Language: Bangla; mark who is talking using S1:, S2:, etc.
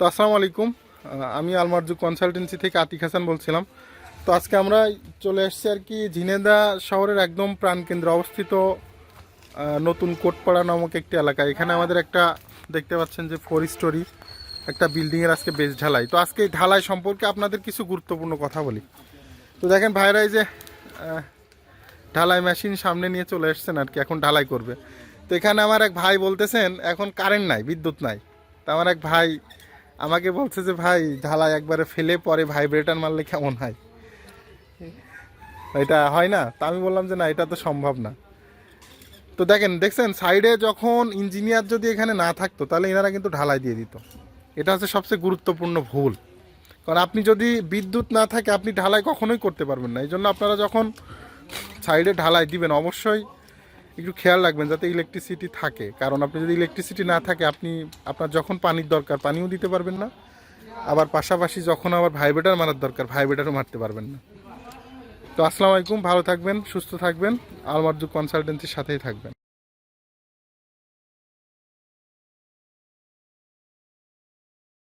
S1: তো আসসালামু আলাইকুম। আমি আলমারজু কনসালটেন্সি থেকে আতিক হাসান বলছিলাম। তো আজকে আমরা চলে এসেছি আর কি ঝিনেদা শহরের একদম প্রাণকেন্দ্রে অবস্থিত নতুন কোটপাড়া নামক একটি এলাকা। এখানে আমাদের একটা দেখতে পাচ্ছেন যে ফোর স্টোরি একটা বিল্ডিংয়ের আজকে বেশ ঢালাই। তো আজকে এই ঢালাই সম্পর্কে আপনাদের কিছু গুরুত্বপূর্ণ কথা বলি। তো দেখেন ভাইরা এই যে ঢালাই মেশিন সামনে নিয়ে চলে এসছেন আর কি, এখন ঢালাই করবে। তো এখানে আমার এক ভাই বলতেছেন, এখন কারেন্ট নাই, বিদ্যুৎ নাই। তো আমার এক ভাই আমাকে বলছে যে, ভাই, ঢালাই একবারে ফেলে পরে ভাইব্রেটার মারলে কেমন হয়? এটা হয় না। তা আমি বললাম যে, না, এটা তো সম্ভব না। তো দেখেন, দেখছেন সাইডে যখন ইঞ্জিনিয়ার যদি এখানে না থাকতো, তাহলে এনারা কিন্তু ঢালাই দিয়ে দিত। এটা হচ্ছে সবচেয়ে গুরুত্বপূর্ণ ভুল। কারণ আপনি যদি বিদ্যুৎ না থাকে, আপনি ঢালাই কখনোই করতে পারবেন না। এই জন্য আপনারা যখন সাইডে ঢালাই দিবেন, অবশ্যই একটু খেয়াল রাখবেন যাতে ইলেকট্রিসিটি থাকে। কারণ আপনি যদি ইলেকট্রিসিটি না থাকে, আপনি, আপনার যখন পানির দরকার, পানিও দিতে পারবেন না। আবার পাশাপাশি যখন আবার ভাইব্রেটার মারার দরকার ভাইব্রেটারও মারতে পারবেন না। তো আসসালামু আলাইকুম, ভালো থাকবেন, সুস্থ থাকবেন। আলমার্জু কনসালটেন্সির সাথেই থাকবেন।